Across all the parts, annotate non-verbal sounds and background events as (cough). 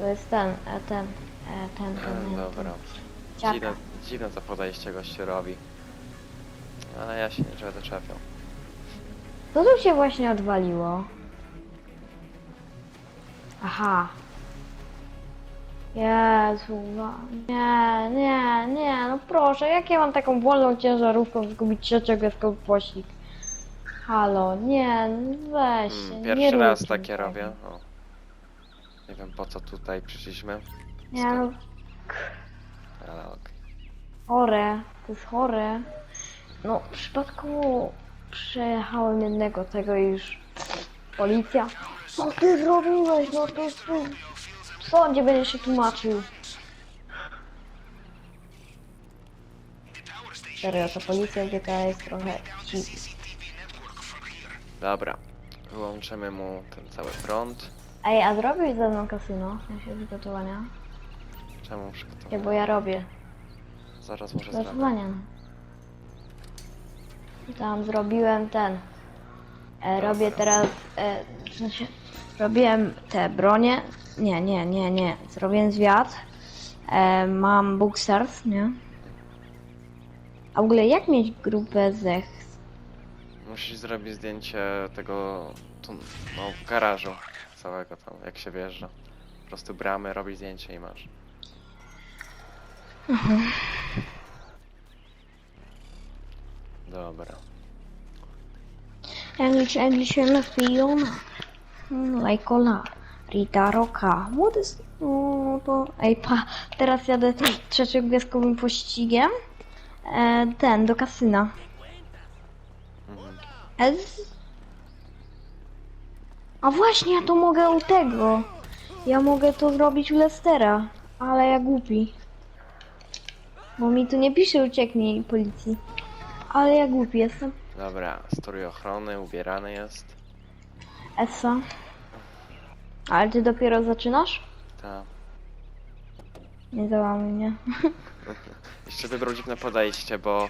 To jest ten, e, ten, e, ten, ten, ten. Dobra. Ciaka. Dziwne, dziwne to podejście gościu robi. Ale ja się nie będę czepiał. Co tu się właśnie odwaliło? Aha. Jezu, wa- nie, nie, nie, no proszę, jak ja mam taką wolną ciężarówką zgubić trzeciogwiazdkowy pościg? Halo, nie, weź się, Mm, nie pierwszy raz róbcie takie tego. robię. O. Nie wiem po co tutaj przyszliśmy, Nie, no, ale okej. chore, to jest chore. No, przypadkowo przejechałem jednego tego i już policja. Co ty zrobiłeś? No to tu w sądzie będziesz się tłumaczył. Serio, ta policja GK jest trochę. Dobra. Wyłączymy mu ten cały prąd. Ej, a zrobisz ze mną kasyno? W sensie przygotowania? Czemu Nie, przygotować? bo ja robię. Zaraz może zrobię. Zadzwonię. Tam zrobiłem ten. E, robię teraz. E, w sensie, robiłem te bronie. Nie, nie, nie, nie. Zrobiłem zwiat. E, mam bookstars, nie? A w ogóle jak mieć grupę zech? Musisz zrobić zdjęcie tego tu, no, garażu całego tam, jak się wjeżdża. Po prostu bramy, robisz zdjęcie i masz. Dobra. English, English, and Fiona. Lajkola. Rita Roka. What is... No to... Ej, pa. Teraz jadę trzeciogwiazdkowym pościgiem. E, ten, do kasyna. Mhm. Ez... A właśnie, ja to mogę u tego. Ja mogę to zrobić u Lestera. Ale ja głupi. Bo mi tu nie pisze ucieknij policji. Ale ja głupi jestem. Dobra, strój ochrony, ubierany jest. Essa. Ale ty dopiero zaczynasz? Ta. Nie załamuj mnie. (laughs) Jeszcze wybrał dziwne podejście, bo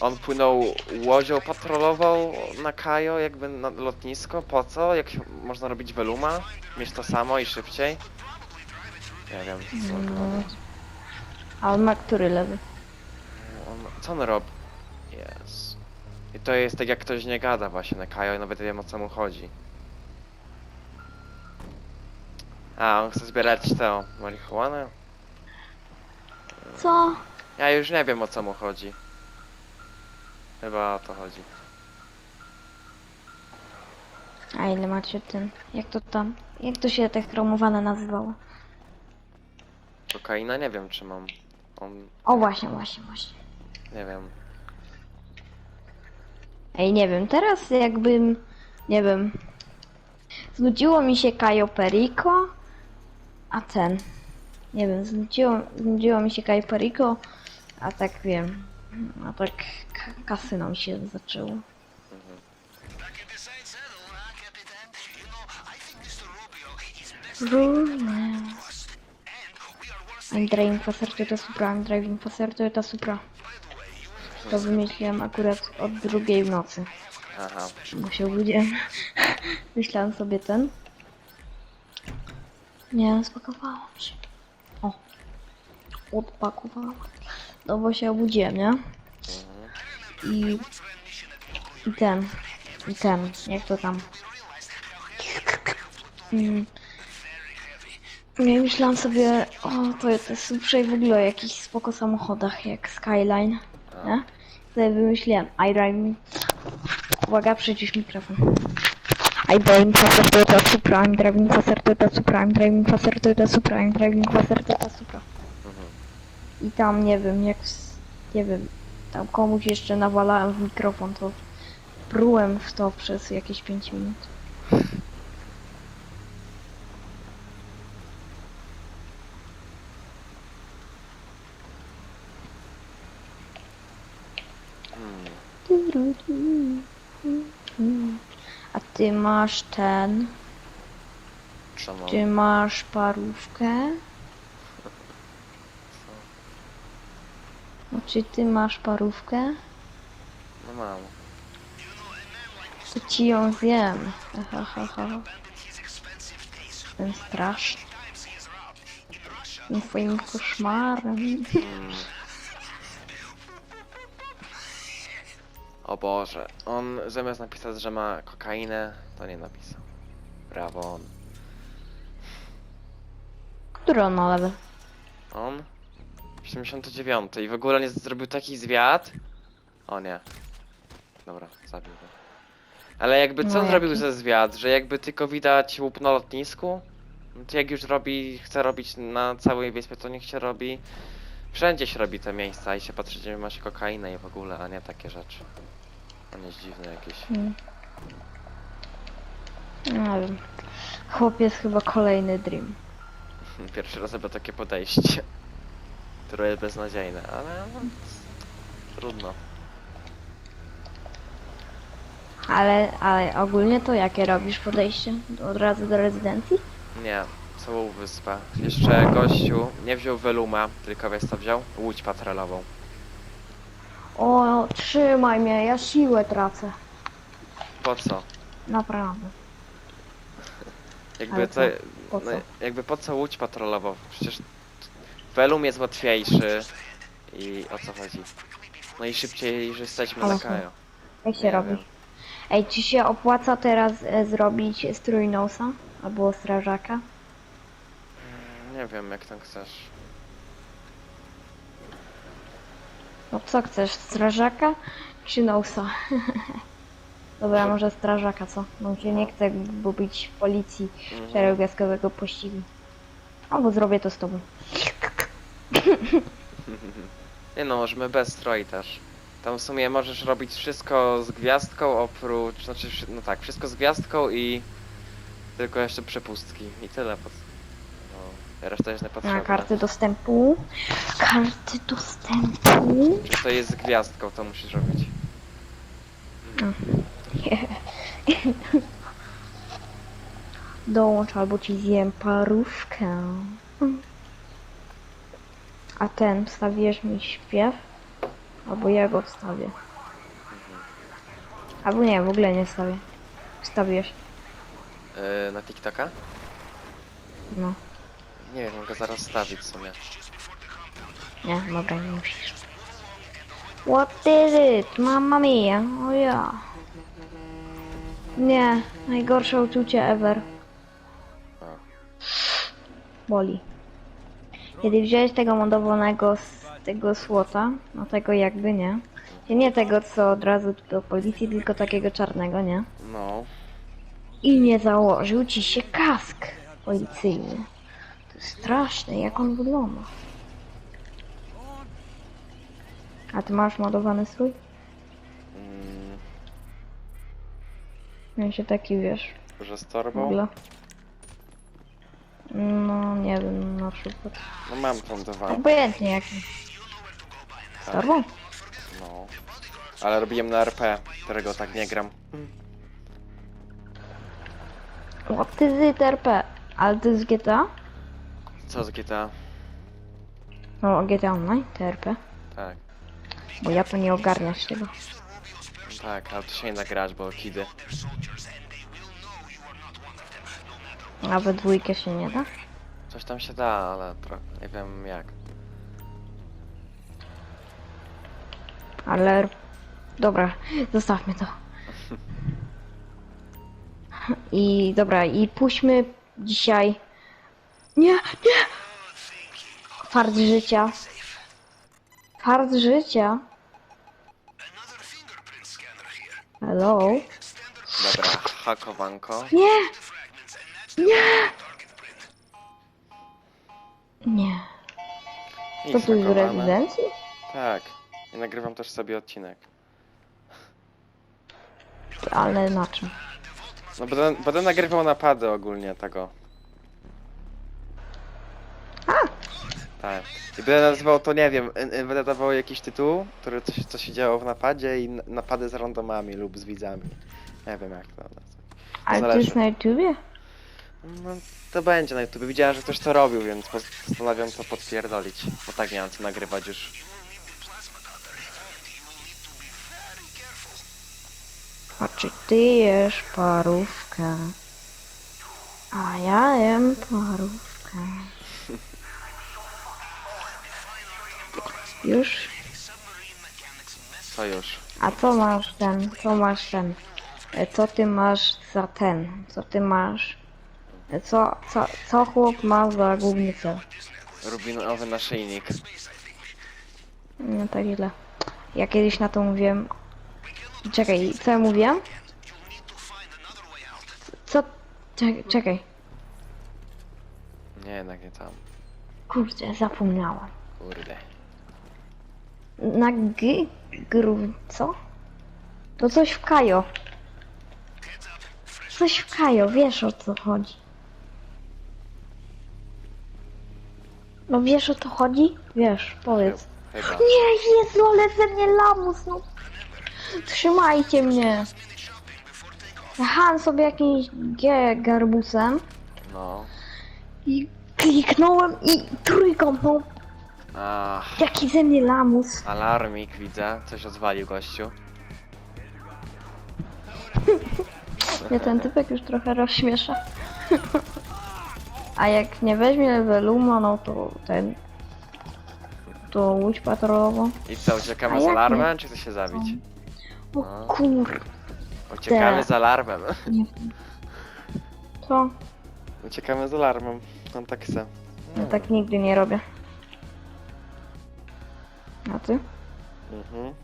on płynął łodzią, patrolował na Kajo, jakby na lotnisko. Po co? Jak się- można robić Veluma? Mieć to samo i szybciej? Nie wiem. Co, on robi. A on ma który lewy? on, co on robi? Jest. I to jest tak jak ktoś nie gada właśnie na Kajo i nawet nie wiem o co mu chodzi. A, on chce zbierać tę marihuanę? Co? Ja już nie wiem o co mu chodzi. Chyba o to chodzi. A ile macie ten? Jak to tam? Jak to się te chromowane nazywało? Kokaina nie wiem czy mam. On. O właśnie, właśnie, właśnie. Nie wiem. Ej, nie wiem, teraz jakbym, nie wiem, znudziło mi się Cayo Perico, a ten, nie wiem, znudziło, znudziło mi się Cayo Perico, a tak wiem, a tak k- kasyno mi się zaczęło. Romance. I'm driving faster to Supra, I'm driving faster to Supra. To wymyśliłem akurat od drugiej w nocy. Aha. Bo się obudziłem. (laughs) Myślałem sobie ten. Nie, spakowałam się. O. Odpakowałam. No bo się obudziłem, nie? I... I ten. I ten. Jak to tam? Mm. Myślałam sobie o Toyota Supra i w ogóle o jakichś spoko samochodach jak Skyline. Nie? Sobie wymyśliłem I drive Uwaga, przycisz mikrofon. I driving faster Toyota Supra, I'm driving faster Toyota Supra, I'm driving faster Toyota Supra, I'm driving faster Toyota Supra. I tam nie wiem, jak, nie wiem, tam komuś jeszcze nawalałem w mikrofon, to prułem w to przez jakieś 5 minut. A ty masz ten, mam? ty masz parówkę? Czy ty masz parówkę? No mam. To ci ją zjem. Ha, ha, ha. Ten straszny. Tym twoim koszmarem. Mm. O Boże, on zamiast napisać, że ma kokainę, to nie napisał. Brawo on. Który on ma level? On? 79 i w ogóle nie zrobił taki zwiat? O nie. Dobra, zabił go. Ale jakby co No zrobił jaki? ze zwiat? Że jakby tylko widać łup na lotnisku? No to jak już robi, chce robić na całej wyspie, to niech się robi. Wszędzie się robi te miejsca i się patrzy, gdzie ma się kokainę i w ogóle, a nie takie rzeczy. On jest dziwny jakiś. Hmm. Nie wiem. Chłopiec chyba kolejny Dream. (laughs) Pierwszy raz chyba takie podejście. Które jest beznadziejne, ale no, trudno. Ale, ale ogólnie to jakie robisz podejście? Od razu do rezydencji? Nie, całą wyspę. Jeszcze gościu nie wziął Veluma, tylko wiesz co wziął? Łódź patrolową. O, trzymaj mnie, ja siłę tracę. Po co? Naprawdę. Jakby Ale to, co? No, co? jakby po co łódź patrolową? Przecież Velum jest łatwiejszy i o co chodzi? No i szybciej, że jesteśmy na co? Kajo. Jak się Nie robi? wiem. Ej, czy się opłaca teraz e, zrobić strój nosa? Albo strażaka? Mm, Nie wiem jak tam chcesz. No co chcesz, strażaka czy nosa? (laughs) Dobra, Że- może strażaka, co? No się nie chce gubić w policji Mhm. czterogwiazdkowego pościgu. Albo zrobię to z tobą. Nie no, możemy bez stroi też. Tam w sumie możesz robić wszystko z gwiazdką oprócz, znaczy, wszy- no tak, wszystko z gwiazdką i tylko jeszcze przepustki i tyle. Pod... No, reszta jest Na niepotrzebna. karty dostępu. Karty dostępu. Czy to jest z gwiazdką, to musisz robić. Dołącz albo ci zjem parówkę. A ten, wstawisz mi śpiew? Albo ja go wstawię. Albo nie, w ogóle nie wstawię. Wstawisz. Yy, na TikToka? No. Nie wiem, mogę zaraz stawić w sumie. Nie, dobra, nie musisz. What is it? Mamma mia. O ja. Nie, najgorsze uczucie ever. Boli. Kiedy wziąłeś tego modowanego z tego słota, no tego jakby nie. Nie tego, co od razu do policji, tylko takiego czarnego, nie? No, I nie założył ci się kask policyjny. To jest straszne, jak on wygląda. A ty masz modowany strój? mm, Ja się taki, wiesz, że z torbą? No, nie wiem, na przykład. No mam tą dwa. Obojętnie jaki. Z Tak. torbą? No. Ale robiłem na RP, którego tak nie gram. O, ty z TRP. Ale to jest GTA? Co z GTA? No, GTA Online, TRP. Tak, Bo ja to nie ogarniasz tego. tak, ale to się nie da grać, bo kidy. A we dwójkę się nie da? Coś tam się da, ale trochę nie wiem jak. Ale... Dobra, zostawmy to. (laughs) I dobra, i puśćmy dzisiaj... Nie, nie! Fart życia. Fart życia. Hello? Dobra, hakowanko. Nie! Nie! Nie. To tu jest w zhakowane. rezydencji? Tak. I nagrywam też sobie odcinek. Ale na czym? No będę, będę nagrywał napady ogólnie tego. Tak. I będę nazywał to, nie wiem, y, y, będę dawał jakiś tytuł, który coś, co się działo w napadzie i n- napady z randomami lub z widzami. Nie wiem jak to nazwać. Ale to zależy. jest na YouTubie? No, to będzie na YouTube. Widziałem, że ktoś to robił, więc postanowiłem to podpierdolić. Bo tak nie co nagrywać już. A czy ty jesz parówkę? A ja jem parówkę. (laughs) Już? Co już? A co masz ten? Co masz ten? E, co ty masz za ten? Co ty masz co, co, co chłop ma za główny cel? Rubinowy naszyjnik. No tak źle. Ja kiedyś na to mówiłem. Czekaj, co ja mówiłem? Co? Czekaj, czekaj. Nie, jednak nie tam. Kurde, zapomniałam. Kurde. Na G? Gru... co? To coś w Kajo. Coś w Kajo, wiesz o co chodzi. No wiesz o co chodzi? Wiesz, powiedz. Chyba. Nie, Jezu, ale ze mnie lamus, no. Trzymajcie mnie. Jechałem sobie jakimś G garbusem No. i kliknąłem i trójkąt, no. Ach, Jaki ze mnie lamus. alarmik widzę. Coś odwalił gościu. (laughs) Mnie ten typek już trochę rozśmiesza. (laughs) A jak nie weźmie Veluma, no to ten... To łódź patrolową. I co, A uciekamy z jak alarmem, czy chce się zabić? O No. kur... Uciekamy z alarmem. Nie. Co? Uciekamy z alarmem. On tak chce. Ja tak nigdy nie robię. A ty? Mhm.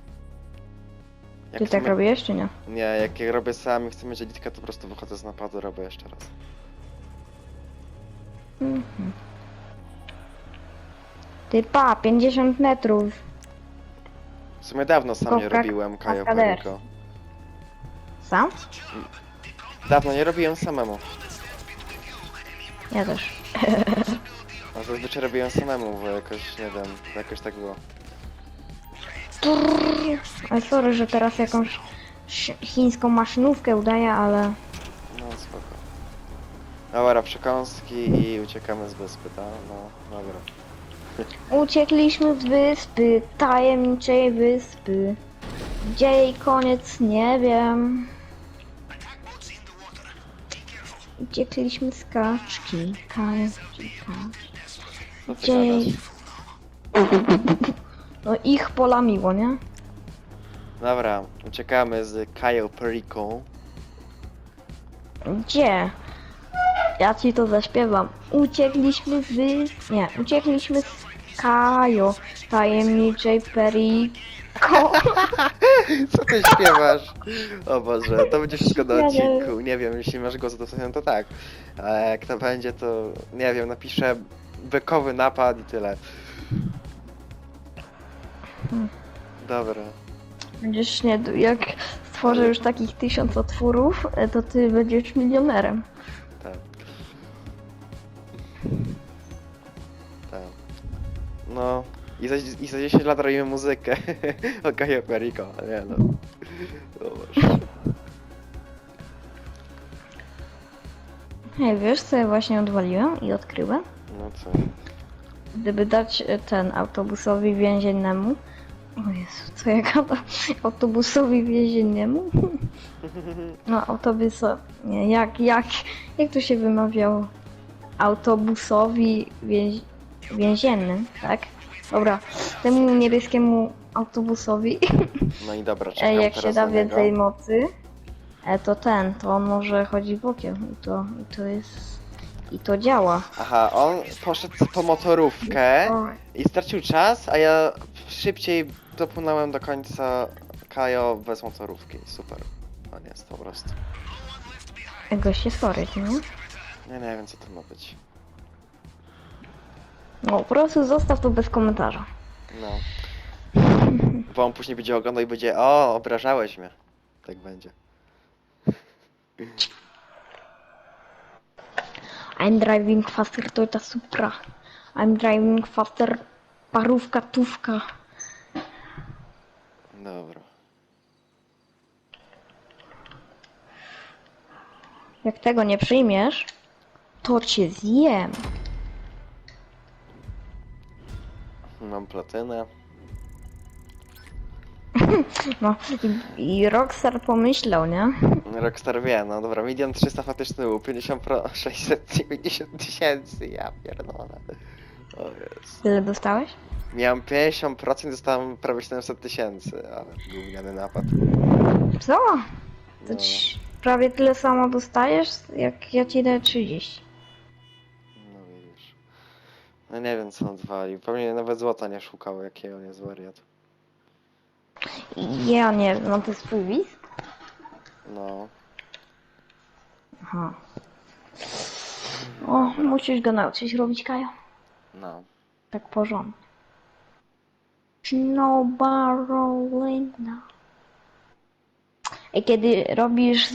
Jak Ty tak sumie- robisz, czy nie? Nie, jak ja robię sam i chcę mieć editkę, to po prostu wychodzę z napadu, robię jeszcze raz. Mhm. Ty pa, 50 metrów. W sumie dawno sam nie Kopka- robiłem Kajo kaskader. Perico. Sam? Dawno nie robiłem samemu. Ja też. A zazwyczaj robiłem samemu, bo jakoś, nie wiem, jakoś tak było. Trrr. Ale sorry, że teraz jakąś chińską maszynówkę udaję, ale... No. Dobra, przekąski i uciekamy z wyspy, tak? No, dobra. Uciekliśmy z wyspy, tajemniczej wyspy. Gdzie jej koniec, nie wiem. Uciekliśmy z kaczki, kaczki, kaczki. Co ty Gdzie... gadasz? No ich polamiło, nie? Dobra, uciekamy z Kajo Perico. Gdzie? Ja ci to zaśpiewam. Uciekliśmy z... Nie, uciekliśmy z Kajo, tajemniczej Periko. (laughs) Co ty śpiewasz? O Boże, to będzie wszystko na nie- odcinku. Nie wiem, jeśli masz go zastosowanym, to tak. A jak to będzie, to nie wiem, napiszę bekowy napad i tyle. Dobra. Będziesz nie... Jak stworzę już takich tysiąc otwórów, e, to ty będziesz milionerem. No. I za, I za 10 lat robimy muzykę (laughs) o Kajo Perico. Nie no. O Boże. Hej, wiesz co ja właśnie odwaliłem i odkryłem? No co? Gdyby dać e, ten autobusowi więziennemu... O Jezu, co ja gadam? (laughs) Autobusowi więziennemu? (laughs) No, autobuso... Nie, jak, jak, jak to się wymawiało? Autobusowi więź... więziennym, tak? Dobra, temu niebieskiemu autobusowi, (laughs) No i dobra, czekam jak się teraz da na niego. więcej mocy, e, to ten, to on może chodzi bokiem i to, i to jest... I to działa. Aha, on poszedł po motorówkę O, i stracił czas, a ja szybciej dopłynąłem do końca Kajo bez motorówki. Super. On jest po prostu. gość jest chory, nie? Nie, nie wiem co to ma być. No, po prostu zostaw to bez komentarza. No. Bo on później będzie oglądał i będzie, o, obrażałeś mnie. Tak będzie. I'm driving faster Toyota Supra. I'm driving faster parówka tówka. Dobra. Jak tego nie przyjmiesz, to cię zjem. Mam platynę. (laughs) No i, i Rockstar pomyślał, nie? Rockstar wie, no dobra, milion trzysta fatyczny łuk, 50 pro, 690 tysięcy, ja pierdolę. O. Tyle dostałeś? Miałem 50%, dostałem prawie 700 tysięcy, ale gówniany napad. Co? To No, ci prawie tyle samo dostajesz, jak ja ci daję 30. no nie wiem co on zwalił. Pewnie nawet złota nie szukał, jaki on jest wariat. Ja nie wiem, no to jest twój wiz? No. Aha. O, musisz go nauczyć robić Kajo. No. Tak porządnie. No barrelina. I kiedy robisz